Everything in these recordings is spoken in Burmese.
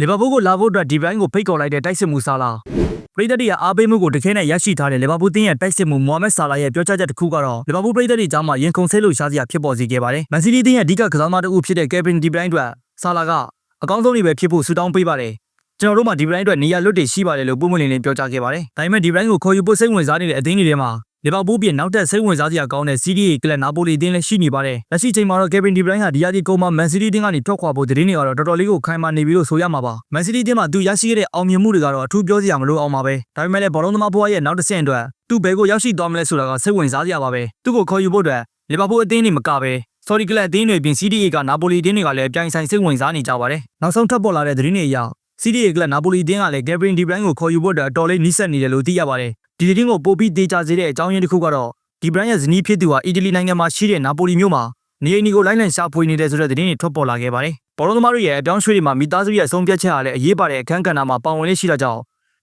လီဗာပူးကိုလာဖို့အတွက်ဒီဘိုင်းကိုဖိတ်ခေါ်လိုက်တဲ့တိုက်စစ်မှုဆာလာပရိသတ်တွေရဲ့အားပေးမှုကိုတခဲနဲ့ရရှိထားတဲ့လီဗာပူးတင်းရဲ့တိုက်စစ်မှုမိုဟာမက်ဆာလာရဲ့ပြောကြားချက်တစ်ခုကတော့လီဗာပူးပရိသတ်တွေကြားမှာရင်ခုန်ဆဲလို့ရှားစရာဖြစ်ပေါ်စေခဲ့ပါတယ်။မန်စီးတီးတင်းရဲ့အဓိကကစားသမားတစ်ဦးဖြစ်တဲ့ကယ်ဗင်ဒီဘရိုင်းအတွက်ဆာလာကအကောင်းဆုံးနေပဲဖြစ်ဖို့ဆုတောင်းပေးပါတယ်။ကျွန်တော်တို့မှဒီဘရိုင်းအတွက်နေရာလွတ်တွေရှိပါတယ်လို့ပုံမှန်လေးလေးပြောကြားခဲ့ပါတယ်။ဒါပေမဲ့ဒီဘရိုင်းကိုခေါ်ယူဖို့စိတ်ဝင်စားနေတဲ့အသင်းတွေထဲမှာ လီဗာပူးပြင်နောက်ထပ်စိတ်ဝင်စားစရာကောင်းတဲ့ CDA ကလပ်နာပိုလီအသင်းလည်းရှိနေပါတယ်။လက်ရှိချိန်မှာတော့ကယ်ဗင်ဒီဘရိုင်းဟာဒီယာဒီကုန်းမှာမန်စီးတီးတင်းကနေထွက်ခွာဖို့သတင်းတွေကတော့တော်တော်လေးကိုခိုင်မာနေပြီလို့ဆိုရမှာပါ။မန်စီးတီးတင်းမှာသူရရှိခဲ့တဲ့အောင်မြင်မှုတွေကတော့အထူးပြောစရာမလိုအောင်ပါပဲ။ဒါပေမဲ့လည်းဘောလုံးသမားဘွားရဲ့နောက်တစ်ဆင့်အတွက်သူ့ဘဲကိုရောက်ရှိသွားမလဲဆိုတာကစိတ်ဝင်စားစရာပါပဲ။သူ့ကိုခေါ်ယူဖို့အတွက်လီဗာပူးအသင်းတွေမကပဲဆော်ဒီကလပ်အသင်းတွေပြင် CDA ကနာပိုလီအသင်းတွေကလည်းအပြိုင်ဆိုင်စိတ်ဝင်စားနေကြပါတယ်။နောက်ဆုံးထပ်ပေါ်လာတဲ့သတင်းတွေအရ CDA ကလပ်နာပိုလီအသင်းကလည်း Gabriel De Bruyne ကိုခေါ်ယူဖို့အတွက်အတော်လေးနှိစက်နေတယ်လို့သိရပါတယ်။ ဒီသတင်းကိုပို့ပြီးတေချာစေတဲ့အကြောင်းရင်းတစ်ခုကတော့ဒီဘရန်ရဲ့ဇနီးဖြစ်သူဟာအီတလီနိုင်ငံမှာရှိတဲ့နာပိုလီမြို့မှာနေအိမ်ကိုလိုင်းလံရှာဖွေနေတဲ့ဆိုတဲ့သတင်းတွေထွက်ပေါ်လာခဲ့ပါတယ်။ဘောလုံးသမားတွေရဲ့အပြောင်းရွှေ့တွေမှာမိသားစုရဲ့အဆုံးဖြတ်ချက်ဟာလည်းအရေးပါတဲ့အခန်းကဏ္ဍမှာပါဝင်လေးရှိတာကြောင့်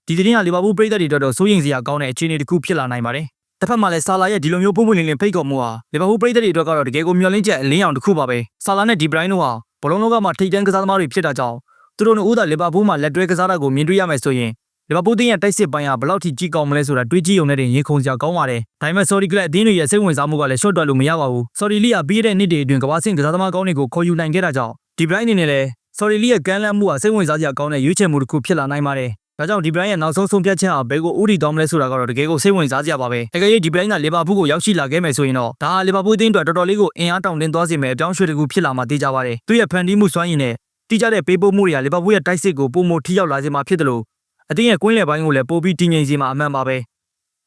ဒီသတင်းဟာလီဗာပူးပရိသတ်တွေအတွက်တော့စိုးရိမ်စရာကောင်းတဲ့အခြေအနေတစ်ခုဖြစ်လာနိုင်ပါတယ်။တစ်ဖက်မှာလည်းဆာလာရဲ့ဒီလိုမျိုးပုံပွင့်လင်းလင်းဖိတ်ခေါ်မှုဟာလီဗာပူးပရိသတ်တွေအတွက်ကတော့တကယ်ကိုမျှော်လင့်ချက်အလင်းရောင်တစ်ခုပါပဲ။ဆာလာနဲ့ဒီဘရိုင်းတို့ဟာဘောလုံးလောကမှာထိပ်တန်းကစားသမားတွေဖြစ်တာကြောင့်သူတို့တို့ဦးသာလီဗာပူးမှာလက်တွဲကစားတာကိုမြင်တွေ့ရမယ်ဆိုရင် လီဗာပူးတင်းရဲ့တိုက်စစ်ပိုင်းဟာဘယ်လောက်ထိကြီးကောင်းမလဲဆိုတာတွေးကြည့်ုံနဲ့တင်ရင်ခုန်စရာကောင်းပါတယ်။ဒါပေမဲ့ sorry ကလပ်အသင်းတွေရဲ့စိတ်ဝင်စားမှုကလည်းရှော့တွက်လို့မရပါဘူး။ sorry လီကပြီးတဲ့နှစ်တွေအတွင်းကမ္ဘာ့ဆင့်ကစားသမားကောင်းတွေကိုခေါ်ယူနိုင်ခဲ့တာကြောင့်ဒီဘရိုင်းအနေနဲ့လည်း sorry လီရဲ့ကမ်းလှမ်းမှုဟာစိတ်ဝင်စားစရာကောင်းတဲ့ရွေးချယ်မှုတစ်ခုဖြစ်လာနိုင်ပါတယ်။ဒါကြောင့်ဒီဘရိုင်းရဲ့နောက်ဆုံးဆုံးဖြတ်ချက်ဟာဘယ်ကိုဥတီတောင်းမလဲဆိုတာကတော့တကယ်ကိုစိတ်ဝင်စားစရာပါပဲ။တကယ်လို့ဒီဘရိုင်းကလီဗာပူးကိုရောက်ရှိလာခဲ့မယ်ဆိုရင်တော့ဒါဟာလီဗာပူးအသင်းအတွက်တော်တော်လေးကိုအင်အားတောင့်တင်းသွားစေမယ်အပြောင်းရွှေ့တစ်ခုဖြစ်လာမှသိကြပါတယ်။သူ့ရဲ့ဖန်တီးမှုစွမ်းရည်နဲ့တိကျတဲ့ပေးပို့မှုတွေကလီဗာပူးရဲ့တိုက်စစ်ကိုပုံမထိရောက်လာစေမှာဖြစ်တယ်လို့ အသင်းရဲ့ကွင်းလယ်ပိုင်းကိုလည်းပိုပြီးတည်ငြိမ်စေမှာအမှန်ပါပဲ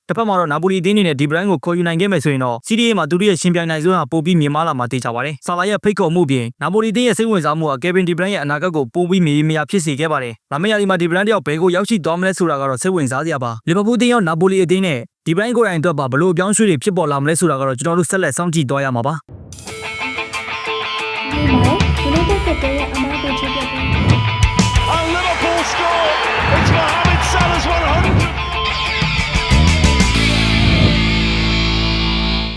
တစ်ဖက်မှာတော့နာပိုလီအသင်းအနေနဲ့ဒီဘရိုင်းကိုခေါ်ယူနိုင်ခဲ့မယ်ဆိုရင်တော့ CDA မှာသူတို့ရဲ့ရှင်ပြိုင်နိုင်စွမ်းဟာပိုပြီးမြင့်မားလာမှာသိကြပါတယ်။ဆာလာရဲ့ဖိတ်ခေါ်မှုပြင်နာပိုလီအသင်းရဲ့စိတ်ဝင်စားမှုကကယ်ဗင်ဒီဘရိုင်းရဲ့အနာဂတ်ကိုပိုပြီးမြည်မြရာဖြစ်စေခဲ့ပါတယ်။လာမယ့်ရာသီမှာဒီဘရိုင်းတယောက်ဘယ်ကိုရောက်ရှိသွားမလဲဆိုတာကတော့စိတ်ဝင်စားစရာပါ။လီဗာပူးအသင်းရောနာပိုလီအသင်းနဲ့ဒီဘရိုင်းကိုယ်တိုင်အတွက်ပါဘလို့အပြောင်းရွှေ့တွေဖြစ်ပေါ်လာမလဲဆိုတာကတော့ကျွန်တော်တို့ဆက်လက်စောင့်ကြည့်သွားရမှာပါ။ဒီမှာ United ကတည်းကအမားကိုချပြပေး